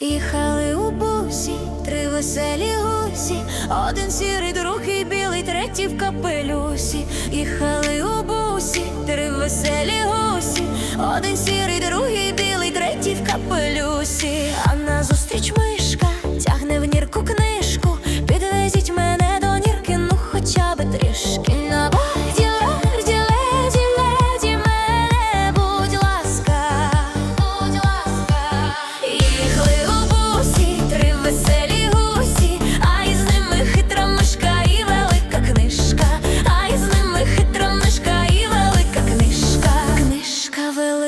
їхали у бусі, три веселі гусі, один сірий, другий білий, третій в капелюсі, їхали у бусі, три веселі гусі, один сірий, другий білий, третій в капелюсі, а на зустріч миш.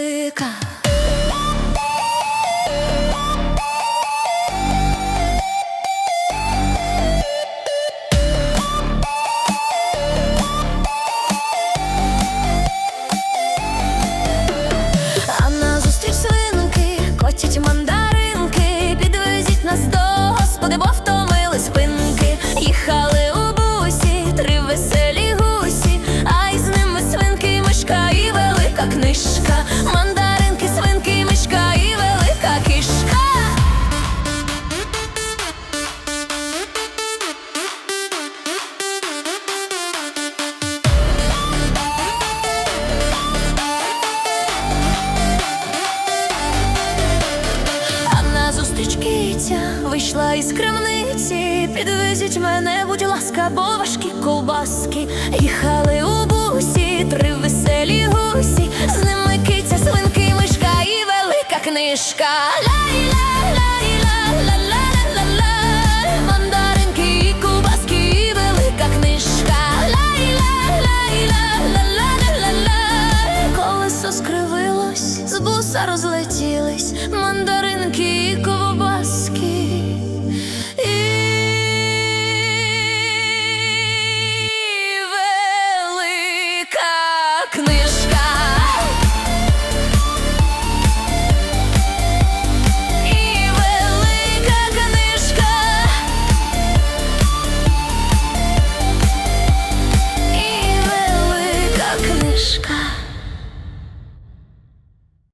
Africa. хліба із крамниці, підвезіть мене, будь ласка, бо важкі ковбаски, їхали у бусі, три веселі гусі, з ними киця, свинки, мишка і велика книжка. Скривилось, з буса розлетілись. Мандаринки.